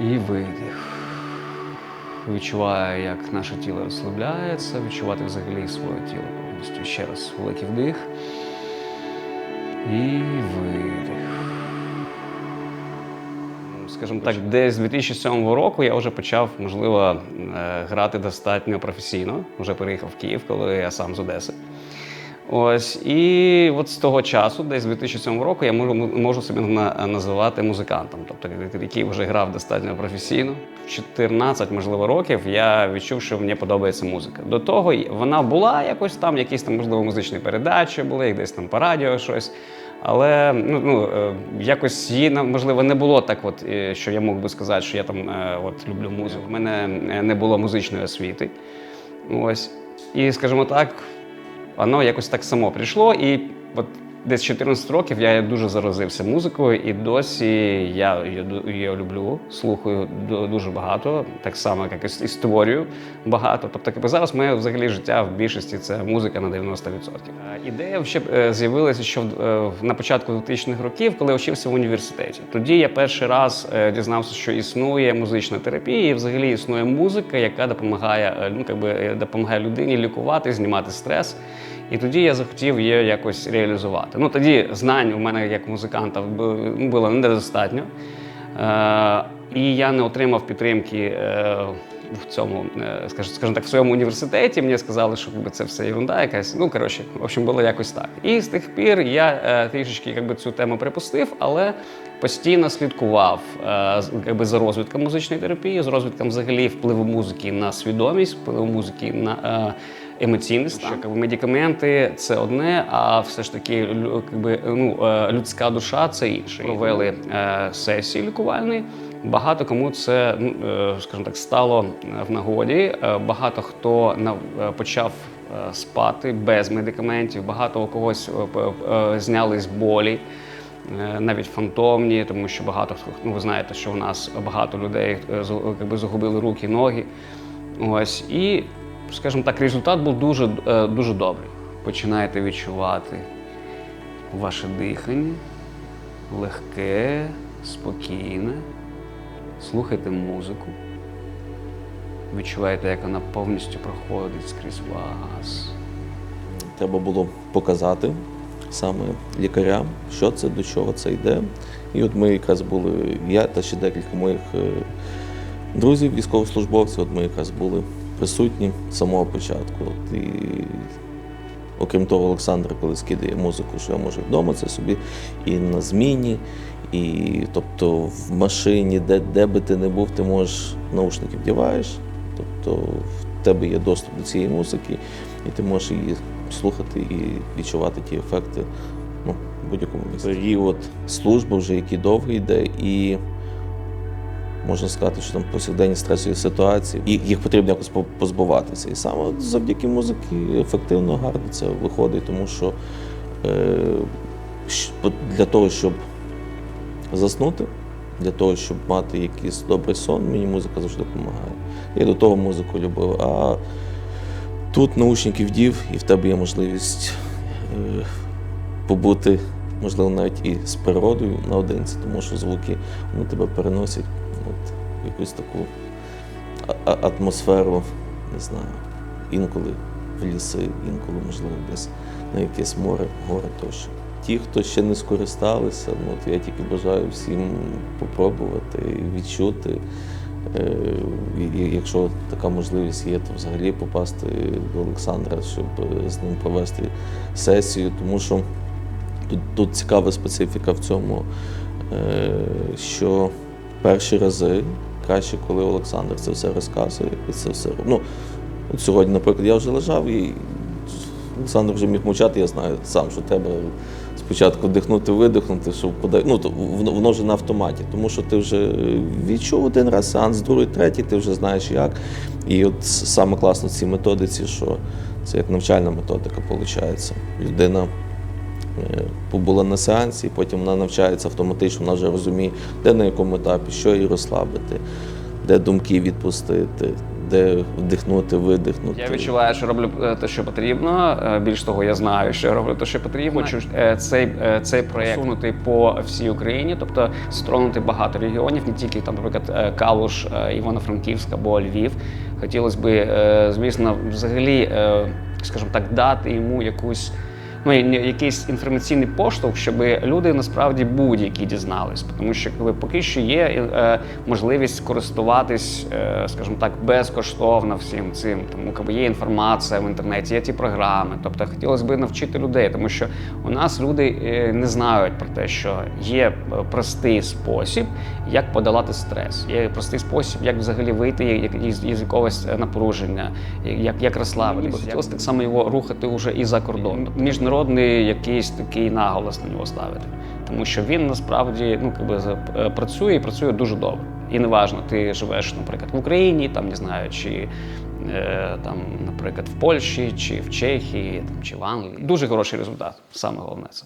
І видих. Відчуваю, як наше тіло розслабляється, відчувати взагалі своє тіло повністю. Ще раз великий вдих. І видих. Скажімо так, десь з 2007 року я вже почав, можливо, е, грати достатньо професійно. Вже переїхав в Київ, коли я сам з Одеси. Ось і от з того часу, десь з 2007 року, я можу, можу себе на- називати музикантом, тобто який вже грав достатньо професійно. В 14, можливо, років я відчув, що мені подобається музика. До того вона була якось там, якісь там, можливо, музичні передачі були, як десь там по радіо щось. Але ну, ну е, якось її можливо не було так, от е, що я мог би сказати, що я там е, от люблю музику. У мене не було музичної освіти. Ось. І, скажімо так, воно якось так само прийшло. І от десь 14 років я дуже заразився музикою, і досі я її, люблю, слухаю дуже багато, так само, як і створюю багато. Тобто, якби зараз моє взагалі життя в більшості це музика на 90%. Е, Ідея е, з'явилася ще в- е, на початку 2000-х років, коли вчився в університеті. Тоді я перший раз е, дізнався, що існує музична терапія, і взагалі існує музика, яка допомагає, ну, якби, допомагає людині лікувати, знімати стрес. І тоді я захотів її якось реалізувати. Ну тоді знань у мене як музиканта бу- було недостатньо. Е, і я не отримав підтримки е, в цьому, е, скажімо, так, в своєму університеті. Мені сказали, що це все ерунда якась. Ну, коротше, в общем, було якось так. І з тих пір я трішечки якби, цю тему припустив, але постійно слідкував якби, за розвитком музичної терапії, з розвитком взагалі впливу музики на свідомість, впливу музики на. Е, емоційний стан. Що, якби, медикаменти це одне, а все ж таки якби, ну, е, людська душа це інше. Провели е, сесії лікувальні. Багато кому це, ну, е, скажімо так, стало в нагоді. Е, Багато хто е, почав е, спати без медикаментів, багато у когось е, е, знялись болі. Е, Навіть фантомні, тому що багато хто ну ви знаєте, що у нас багато людей е, якби загубили руки, ноги. Ось і, скажімо так, результат був дуже, е, дуже добрий. Починаєте відчувати ваше дихання легке, спокійне. Слухайте музику. Відчуваєте, як вона повністю проходить скрізь вас. Треба було показати саме лікарям, що це, до чого це йде. І от ми якраз були, я та ще декілька моїх е, друзів, військовослужбовців, от ми якраз були присутні з самого початку. От, і, окрім того, Олександр, коли скидає музику, що я можу вдома, це собі і на зміні, і тобто в машині, де, де би ти не був, ти можеш наушники вдіваєш, тобто в тебе є доступ до цієї музики, і ти можеш її слухати і відчувати ті ефекти ну, в будь-якому місці. Період служби вже який довгий йде, і можна сказати, що там повсякденні стресові ситуації, і їх потрібно якось по- позбуватися. І саме завдяки музиці ефективно, гарно це виходить, тому що е, для того, щоб заснути, для того, щоб мати якийсь добрий сон, мені музика завжди допомагає. Я до того музику любив. А тут наушники вдів, і в тебе є можливість е, побути, можливо, навіть і з природою наодинці, тому що звуки вони тебе переносять от, якусь таку атмосферу, не знаю, інколи в ліси, інколи, можливо, десь на якесь море, горе тощо. Ті, хто ще не скористалися, ну, от я тільки бажаю всім попробувати, відчути. Е, і Якщо така можливість є, то взагалі попасти до Олександра, щоб е, з ним провести сесію, тому що тут, тут цікава специфіка в цьому, е, що перші рази краще, коли Олександр це все розказує і це все. Ну, от сьогодні, наприклад, я вже лежав і Олександр вже міг мовчати, я знаю сам, що треба спочатку вдихнути, видихнути, щоб подай. Ну, то воно, воно вже на автоматі, тому що ти вже відчув один раз сеанс, другий, третій, ти вже знаєш як. І от саме класно в цій методиці, що це як навчальна методика, виходить. Людина побула на сеансі, потім вона навчається автоматично, вона вже розуміє, де на якому етапі, що її розслабити, де думки відпустити, де вдихнути, видихнути. Я відчуваю, що роблю е, те, що потрібно. Е, Більш того, я знаю, що я роблю те, що потрібно. Хочу е, цей, е, цей проєкт сунути по всій Україні, тобто стронути багато регіонів, не тільки там, наприклад, е, Калуш, е, Івано-Франківськ або Львів. Хотілося б, е, звісно, взагалі, е, скажімо так, дати йому якусь. Ну, якийсь інформаційний поштовх, щоб люди насправді будь-які дізнались. Тому що коли поки що є е, можливість користуватись, е, скажімо так, безкоштовно всім цим. Тому коли є інформація в інтернеті, є ті програми. Тобто хотілося б навчити людей, тому що у нас люди е, не знають про те, що є е, простий спосіб, як подолати стрес. Є простий спосіб, як взагалі вийти як- із, із якогось напруження, як, як розслабитися. Хотілося так само його рухати вже і за кордон. Міжнародний якийсь такий наголос на нього ставити. Тому що він насправді ну, якби, е, працює і працює дуже добре. І неважно, ти живеш, наприклад, в Україні, там не знаю, чи е, там, наприклад, в Польщі, чи в Чехії, там, чи в Англії. Дуже хороший результат, саме головне це.